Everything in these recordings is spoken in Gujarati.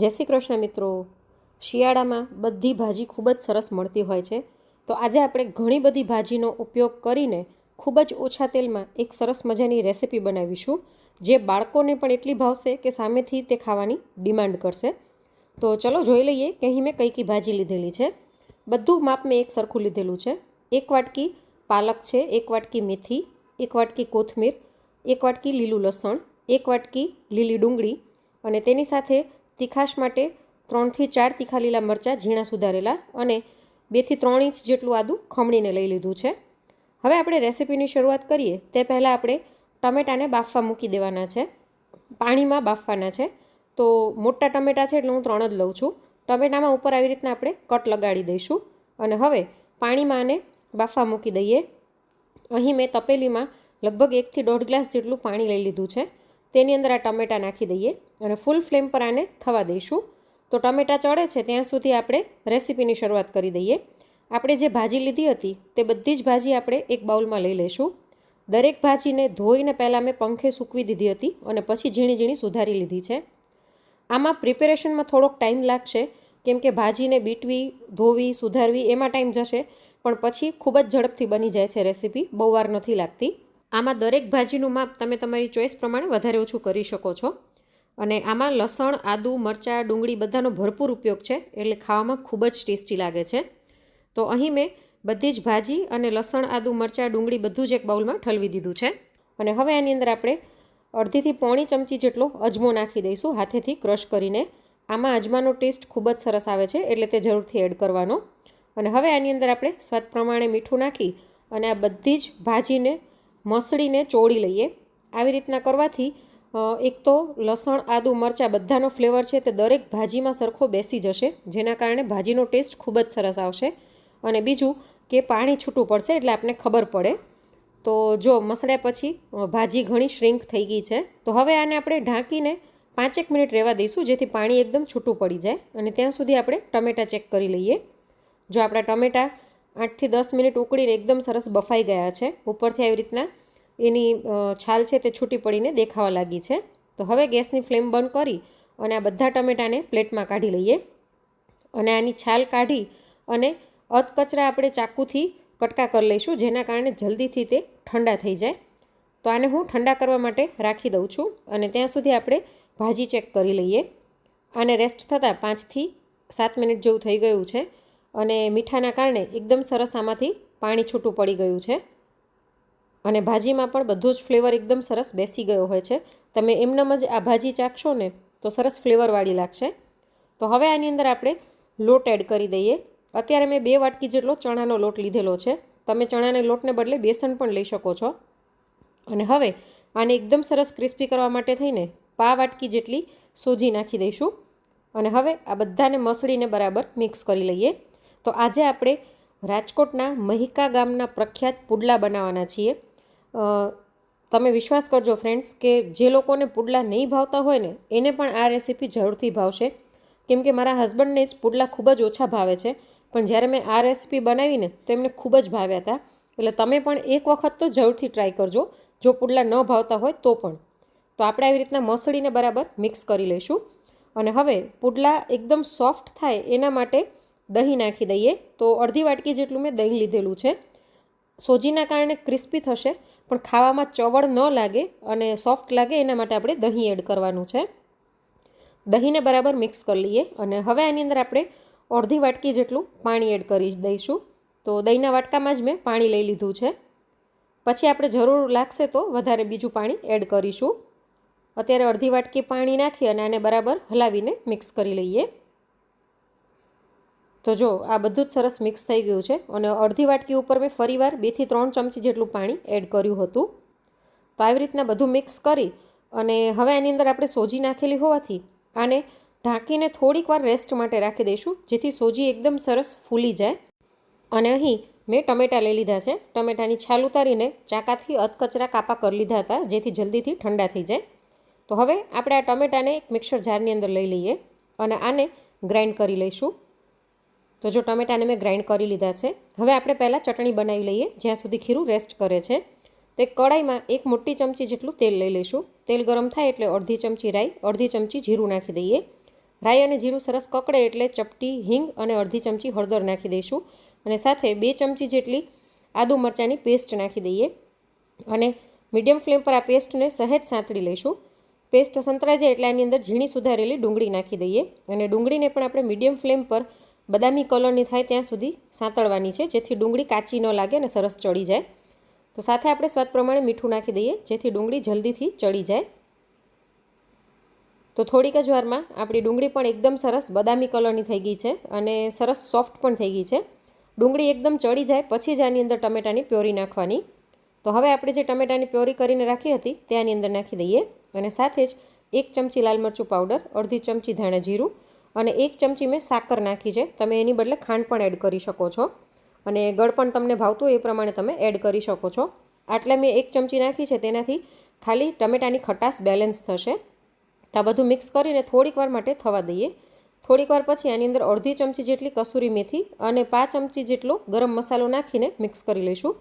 જય શ્રી કૃષ્ણ મિત્રો. શિયાળામાં બધી ભાજી ખૂબ જ સરસ મળતી હોય છે. તો આજે આપણે ઘણી બધી ભાજીનો ઉપયોગ કરીને ખૂબ જ ઓછા તેલમાં એક સરસ મજાની રેસિપી બનાવીશું, જે બાળકોને પણ એટલી ભાવશે કે સામેથી તે ખાવાની ડિમાન્ડ કરશે. તો ચલો જોઈ લઈએ કે અહીં મેં કઈ કઈ ભાજી લીધેલી છે. બધું માપ મેં એક સરખું લીધેલું છે. એક વાટકી પાલક છે, એક વાટકી મેથી, એક વાટકી કોથમીર, એક વાટકી લીલું લસણ, એક વાટકી લીલી ડુંગળી અને તેની સાથે તીખાશ માટે ત્રણથી ચાર તીખા લીલા મરચાં ઝીણા સુધારેલા અને બેથી ત્રણ ઇંચ જેટલું આદું ખમણીને લઈ લીધું છે. હવે આપણે રેસિપીની શરૂઆત કરીએ. તે પહેલાં આપણે ટમેટાને બાફવા મૂકી દેવાના છે. પાણીમાં બાફવાના છે. તો મોટા ટમેટા છે એટલે હું ત્રણ જ લઉં છું. ટમેટામાં ઉપર આવી રીતના આપણે કટ લગાડી દઈશું. અને હવે પાણીમાં આને બાફવા મૂકી દઈએ. અહીં મેં તપેલીમાં લગભગ એકથી દોઢ ગ્લાસ જેટલું પાણી લઈ લીધું છે. તેની અંદર આ ટમેટાં નાખી દઈએ અને ફૂલ ફ્લેમ પર આને થવા દઈશું. તો ટમેટાં ચડે છે ત્યાં સુધી આપણે રેસીપીની શરૂઆત કરી દઈએ. આપણે જે ભાજી લીધી હતી તે બધી જ ભાજી આપણે એક બાઉલમાં લઈ લઈશું. દરેક ભાજીને ધોઈને પહેલાં મેં પંખે સૂકવી દીધી હતી અને પછી ઝીણી ઝીણી સુધારી લીધી છે. આમાં પ્રિપેરેશનમાં થોડોક ટાઈમ લાગશે, કેમ કે ભાજીને બીટવી, ધોવી, સુધારવી એમાં ટાઈમ જશે, પણ પછી ખૂબ જ ઝડપથી બની જાય છે રેસીપી બહુ વાર નથી લાગતી. આમાં દરેક ભાજીનું માપ તમે તમારી ચોઈસ પ્રમાણે વધારે ઓછું કરી શકો છો. અને આમાં લસણ, આદુ, મરચાં, ડુંગળી બધાનો ભરપૂર ઉપયોગ છે, એટલે ખાવામાં ખૂબ જ ટેસ્ટી લાગે છે. તો અહીં મેં બધી જ ભાજી અને લસણ, આદુ, મરચાં, ડુંગળી બધું જ એક બાઉલમાં ઠલવી દીધું છે. અને હવે આની અંદર આપણે અડધીથી પોણી ચમચી જેટલો અજમો નાખી દઈશું હાથેથી ક્રશ કરીને. આમાં અજમાનો ટેસ્ટ ખૂબ જ સરસ આવે છે, એટલે તે જરૂરથી એડ કરવાનો. અને હવે આની અંદર આપણે સ્વાદ પ્રમાણે મીઠું નાખી અને આ બધી જ ભાજીને મસળીને ચોળી લઈએ. આવી રીતના કરવાથી એક તો લસણ, આદુ, મરચાં બધાનો ફ્લેવર છે તે દરેક ભાજીમાં સરખો બેસી જશે, જેના કારણે ભાજીનો ટેસ્ટ ખૂબ જ સરસ આવશે. અને બીજું કે પાણી છૂટું પડશે એટલે આપને ખબર પડે. તો જો મસળ્યા પછી ભાજી ઘણી શ્રિંક થઈ ગઈ છે, તો હવે આને આપણે ઢાંકીને પાંચેક મિનિટ રહેવા દઈશું, જેથી પાણી એકદમ છૂટું પડી જાય. અને ત્યાં સુધી આપણે ટમેટાં ચેક કરી લઈએ. જો આપણા ટમેટાં આઠથી દસ મિનિટ ઉકળીને એકદમ સરસ બફાઈ ગયા છે. ઉપરથી આવી રીતના એની છાલ છે તે છૂટી પડીને દેખાવા લાગી છે. તો હવે ગેસની ફ્લેમ બંધ કરી અને આ બધા ટમેટાને પ્લેટમાં કાઢી લઈએ. અને આની છાલ કાઢી અને અધકચરા આપણે ચાકુથી કટકા કરી લઈશું, જેના કારણે જલ્દીથી તે ઠંડા થઈ જાય. તો આને હું ઠંડા કરવા માટે રાખી દઉં છું અને ત્યાં સુધી આપણે ભાજી ચેક કરી લઈએ. આને રેસ્ટ થતાં પાંચથી સાત મિનિટ જેવું થઈ ગયું છે. અને મીઠાના કારણે એકદમ સરસ આમાંથી પાણી છૂટું પડી ગયું છે. અને ભાજીમાં પણ બધો જ ફ્લેવર એકદમ સરસ બેસી ગયો હોય છે. તમે એમનેમ જ આ ભાજી ચાખશો ને તો સરસ ફ્લેવરવાળી લાગશે. તો હવે આની અંદર આપણે લોટ એડ કરી દઈએ. અત્યારે મેં બે વાટકી જેટલો ચણાનો લોટ લીધેલો છે. તમે ચણાને લોટને બદલે બેસન પણ લઈ શકો છો. અને હવે આને એકદમ સરસ ક્રિસ્પી કરવા માટે થઈને પા વાટકી જેટલી સોજી નાખી દઈશું. અને હવે આ બધાને મસળીને બરાબર મિક્સ કરી લઈએ. તો આજે આપણે રાજકોટના મહિકા ગામના પ્રખ્યાત પુડલા બનાવવાના છીએ. તમે વિશ્વાસ કરજો ફ્રેન્ડ્સ કે જે લોકોને પુડલા નહીં ભાવતા હોય ને, એને પણ આ રેસીપી જરૂરથી ભાવશે. કેમ કે મારા હસબન્ડને જ પુડલા ખૂબ જ ઓછા ભાવે છે. પણ જ્યારે મેં આ રેસીપી બનાવીને તો એમને ખૂબ જ ભાવ્યા હતા. એટલે તમે પણ એક વખત તો જરૂરથી ટ્રાય કરજો. જો પુડલા ન ભાવતા હોય તો પણ. તો આપણે આવી રીતના મસળીને બરાબર મિક્સ કરી લઈશું. અને હવે પુડલા એકદમ સોફ્ટ થાય એના માટે દહીં નાખી દઈએ. તો અડધી વાટકી જેટલું મેં દહીં લીધેલું છે. સોજીના કારણે ક્રિસ્પી થશે, પણ ખાવામાં ચવળ ન લાગે અને સોફ્ટ લાગે, એના માટે આપણે દહીં એડ કરવાનું છે. દહીંને બરાબર મિક્સ કરી લઈએ અને હવે આની અંદર આપણે અડધી વાટકી જેટલું પાણી એડ કરી દઈશું. તો દહીંના વાટકામાં જ મેં પાણી લઈ લીધું છે. પછી આપણે જરૂર લાગશે તો વધારે બીજું પાણી એડ કરીશું. અત્યારે અડધી વાટકી પાણી નાખી અને આને બરાબર હલાવીને મિક્સ કરી લઈએ. તો જો, આ બધું જ સરસ મિક્સ થઈ ગયું છે અને અડધી વાટકી ઉપર મેં ફરીવાર બેથી ત્રણ ચમચી જેટલું પાણી એડ કર્યું હતું. તો આવી રીતના બધું મિક્સ કરી અને હવે આની અંદર આપણે સોજી નાખેલી હોવાથી આને ઢાંકીને થોડીક વાર રેસ્ટ માટે રાખી દઈશું, જેથી સોજી એકદમ સરસ ફૂલી જાય. અને અહીં મેં ટમેટાં લઈ લીધા છે. ટમેટાની છાલ ઉતારીને ચાકાથી અધકચરા કાપા કરી લીધા હતા, જેથી જલ્દીથી ઠંડા થઈ જાય. તો હવે આપણે આ ટમેટાને એક મિક્સર જારની અંદર લઈ લઈએ અને આને ગ્રાઇન્ડ કરી લઈશું. તો જો ટમેટાને મેં ગ્રાઇન્ડ કરી લીધા છે, હવે આપણે પહેલાં ચટણી બનાવી લઈએ, જ્યાં સુધી ખીરું રેસ્ટ કરે છે. તો એક કડાઈમાં એક મોટી ચમચી જેટલું તેલ લઈ લઈશું. તેલ ગરમ થાય એટલે અડધી ચમચી રાઈ, અડધી ચમચી જીરું નાખી દઈએ. રાઈ અને જીરું સરસ કકડે એટલે ચપટી, હિંગ અને અડધી ચમચી હળદર નાખી દઈશું અને સાથે બે ચમચી જેટલી આદુ મરચાંની પેસ્ટ નાખી દઈએ. અને મીડિયમ ફ્લેમ પર આ પેસ્ટને સહેજ સાંતળી લઈશું. પેસ્ટ સંતરાઈ જાય એટલે આની અંદર ઝીણી સુધારેલી ડુંગળી નાખી દઈએ અને ડુંગળીને પણ આપણે મીડિયમ ફ્લેમ પર બદામી કલરની થાય ત્યાં સુધી સાંતળવાની છે, જેથી ડુંગળી કાચી ન લાગે અને સરસ ચડી જાય. તો સાથે આપણે સ્વાદ પ્રમાણે મીઠું નાખી દઈએ, જેથી ડુંગળી જલ્દીથી ચડી જાય. તો થોડીક જ વારમાં આપણી ડુંગળી પણ એકદમ સરસ બદામી કલરની થઈ ગઈ છે અને સરસ સોફ્ટ પણ થઈ ગઈ છે. ડુંગળી એકદમ ચડી જાય, પછી જ આની અંદર ટમેટાની પ્યોરી નાખવાની. તો હવે આપણે જે ટમેટાની પ્યોરી કરીને રાખી હતી, તે આની અંદર નાખી દઈએ. અને સાથે જ એક ચમચી લાલ મરચું પાવડર, અડધી ચમચી ધાણા જીરું અને એક ચમચી મેં સાકર નાખી છે. તમે એની બદલે ખાંડ પણ એડ કરી શકો છો. અને ગળ પણ તમને ભાવતું એ પ્રમાણે તમે એડ કરી શકો છો. આટલે મેં એક ચમચી નાખી છે. તેનાથી ખાલી ટમેટાની ખટાશ બેલેન્સ થશે. તો આ બધું મિક્સ કરીને થોડીક વાર માટે થવા દઈએ. થોડીક વાર પછી આની અંદર અડધી ચમચી જેટલી કસૂરી મેથી અને પાંચ ચમચી જેટલો ગરમ મસાલો નાખીને મિક્સ કરી લઈશું.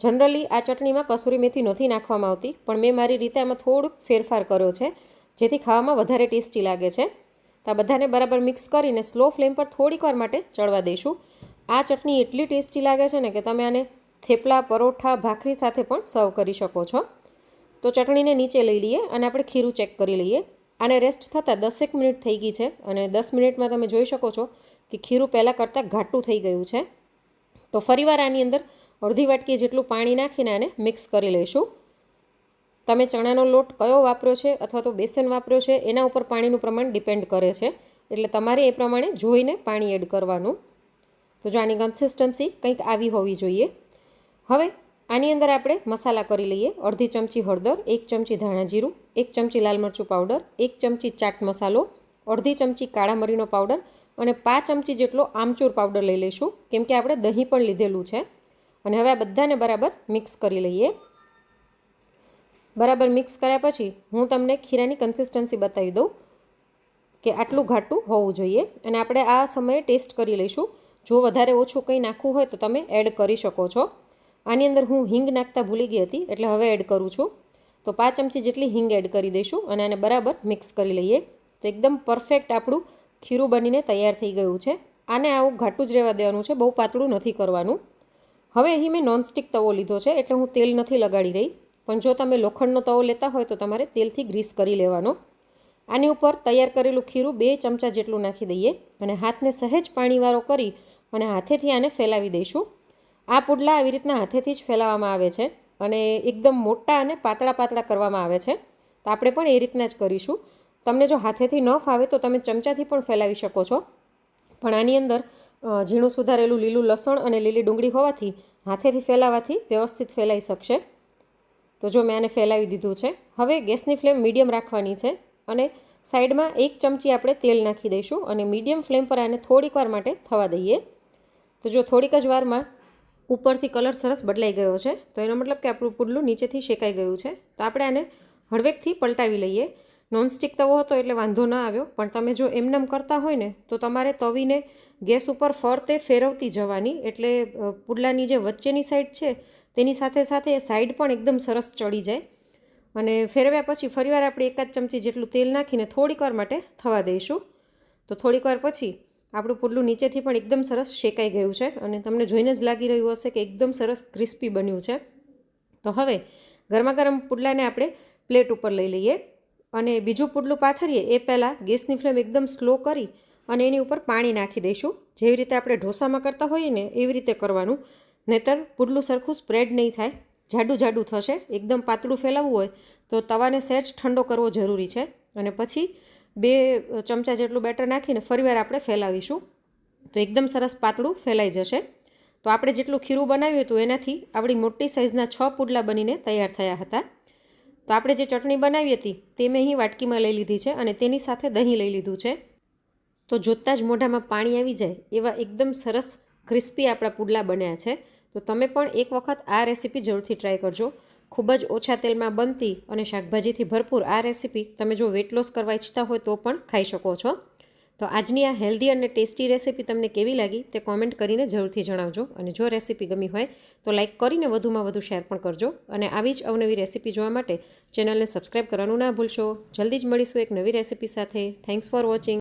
જનરલી આ ચટણીમાં કસૂરી મેથી નથી નાખવામાં આવતી, પણ મેં મારી રીતે આમાં થોડુંક ફેરફાર કર્યો છે, જેથી ખાવામાં વધારે ટેસ્ટી લાગે છે. તો આ બધાને બરાબર મિક્સ કરીને સ્લો ફ્લેમ પર થોડીક વાર માટે ચડવા દઈશું આ ચટણી એટલી ટેસ્ટી લાગે છે ને કે તમે આને થેપલા, પરોઠા, ભાખરી સાથે પણ સર્વ કરી શકો છો. તો ચટણીને નીચે લઈ લઈએ અને આપણે ખીરું ચેક કરી લઈએ. આને રેસ્ટ થતાં દસેક મિનિટ થઈ ગઈ છે અને દસ મિનિટમાં તમે જોઈ શકો છો કે ખીરું પહેલાં કરતાં ઘાટું થઈ ગયું છે. તો ફરીવાર આની અંદર અડધી વાટકી જેટલું પાણી નાખીને આને મિક્સ કરી લઈશું. તમે ચણાનો લોટ કયો વાપરો છે અથવા તો બેસન વાપર્યો છે, એના ઉપર પાણીનું પ્રમાણ ડિપેન્ડ કરે છે. એટલે તમારે એ પ્રમાણે જોઈને પાણી એડ કરવાનું. તો જો આની કન્સિસ્ટન્સી કંઈક આવી હોવી જોઈએ. હવે આની અંદર આપણે મસાલા કરી લઈએ. અડધી ચમચી હળદર, એક ચમચી ધાણા જીરું, એક ચમચી લાલ મરચું પાવડર, એક ચમચી ચાટ મસાલો, અડધી ચમચી કાળા મરીનો પાવડર અને પાંચ ચમચી જેટલો આમચૂર પાવડર લઈ લઈશું. કેમ કે આપણે દહીં પણ લીધેલું છે. અને હવે આ બધાને બરાબર મિક્સ કરી લઈએ. બરાબર મિક્સ કર્યા પછી હું તમને ખીરાની કન્સિસ્ટન્સી બતાવી દઉં કે આટલું ઘાટું હોવું જોઈએ અને આપણે આ સમયે ટેસ્ટ કરી લઈશું. જો વધારે ઓછું કંઈ નાખવું હોય તો તમે એડ કરી શકો છો. આની અંદર હું હિંગ નાખતા ભૂલી ગઈ હતી, એટલે હવે એડ કરું છું. તો પાંચ ચમચી જેટલી હિંગ એડ કરી દઈશું અને આને બરાબર મિક્સ કરી લઈએ. તો એકદમ પરફેક્ટ આપણું ખીરું બનીને તૈયાર થઈ ગયું છે. આને આવું ઘાટું જ રહેવા દેવાનું છે, બહુ પાતળું નથી કરવાનું. હવે અહીં મેં નોનસ્ટિક તવો લીધો છે, એટલે હું તેલ નથી લગાડી રહી. પણ જો તમે લોખંડનો તવો લેતા હોય તો તમારે તેલથી ગ્રીસ કરી લેવાનો. આની ઉપર તૈયાર કરેલું ખીરું બે ચમચા જેટલું નાખી દઈએ અને હાથને સહેજ પાણીવાળો કરી અને હાથેથી આને ફેલાવી દઈશું. આ પુડલા આવી રીતના હાથેથી જ ફેલાવવામાં આવે છે અને એકદમ મોટા અને પાતળા પાતળા કરવામાં આવે છે. તો આપણે પણ એ રીતના જ કરીશું. તમને જો હાથેથી ન ફાવે તો તમે ચમચાથી પણ ફેલાવી શકો છો. પણ આની અંદર ઝીણું સુધારેલું લીલું લસણ અને લીલી ડુંગળી હોવાથી હાથેથી ફેલાવાથી વ્યવસ્થિત ફેલાઈ શકશે. તો જો મેં આને ફેલાવી દીધું છે, હવે ગેસની ફ્લેમ મીડિયમ રાખવાની છે અને સાઈડમાં એક ચમચી આપણે તેલ નાખી દઈશું અને મીડિયમ ફ્લેમ પર આને થોડીક વાર માટે થવા દઈએ. તો જો થોડીક જ વારમાં ઉપરથી કલર સરસ બદલાઈ ગયો છે, તો એનો મતલબ કે આપણું પુડલું નીચેથી શેકાઈ ગયું છે. તો આપણે આને હળવેકથી પલટાવી લઈએ. નોનસ્ટિક તવો હતો એટલે વાંધો ન આવ્યો, પણ તમે જો એમનેમ કરતા હોય ને, તો તમારે તવીને ગેસ ઉપર ફરતે ફેરવતી જવાની. એટલે પુડલાની જે વચ્ચેની સાઈડ છે તેની સાથે સાથે સાઈડ પણ એકદમ સરસ ચડી જાય. અને ફેરવ્યા પછી ફરીવાર આપણે એકાદ ચમચી જેટલું તેલ નાખીને થોડીક વાર માટે થવા દઈશું. તો થોડીક વાર પછી આપણું પુડલું નીચેથી પણ એકદમ સરસ શેકાઈ ગયું છે અને તમને જોઈને જ લાગી રહ્યું હશે કે એકદમ સરસ ક્રિસ્પી બન્યું છે. તો હવે ગરમા ગરમ પુડલાને આપણે પ્લેટ ઉપર લઈ લઈએ અને બીજું પુડલું પાથરીએ એ પહેલાં ગેસની ફ્લેમ એકદમ સ્લો કરી અને એની ઉપર પાણી નાખી દઈશું. જેવી રીતે આપણે ઢોસામાં કરતા હોઈએ ને એવી રીતે કરવાનું. નહીતર પુડલું સરખું સ્પ્રેડ નહીં થાય. જાડું જાડું થશે. એકદમ પાતળું ફેલાવવું હોય તો તવાને સહેજ ઠંડો કરવો જરૂરી છે. અને પછી બે ચમચા જેટલું બેટર નાખીને ફરીવાર આપણે ફેલાવીશું. તો એકદમ સરસ પાતળું ફેલાઈ જશે. તો આપણે જેટલું ખીરું બનાવ્યું હતું એનાથી આપણી મોટી સાઇઝના છ પુડલા બનીને તૈયાર થયા હતા. તો આપણે જે ચટણી બનાવી હતી તે મેં અહીં વાટકીમાં લઈ લીધી છે અને તેની સાથે દહીં લઈ લીધું છે. તો જોતાં જ મોઢામાં પાણી આવી જાય એવા એકદમ સરસ ક્રિસ્પી આપણા પુડલા બન્યા છે. તો તમે પણ એક વખત આ રેસીપી જરૂરથી ટ્રાય કરજો. ખૂબ જ ઓછા તેલમાં બનતી અને શાકભાજીથી ભરપૂર આ રેસીપી તમે જો વેટ લોસ કરવા ઈચ્છતા હોય તો પણ ખાઈ શકો છો. તો આજની આ હેલ્ધી અને ટેસ્ટી રેસીપી તમને કેવી લાગી તે કોમેન્ટ કરીને જરૂરથી જણાવજો. અને જો રેસીપી ગમી હોય તો લાઇક કરીને વધુમાં વધુ શેર પણ કરજો. અને આવી જ અવનવી રેસીપી જોવા માટે ચેનલને સબસ્ક્રાઈબ કરવાનું ના ભૂલશો. જલ્દી જ મળીશું એક નવી રેસીપી સાથે. Thanks for watching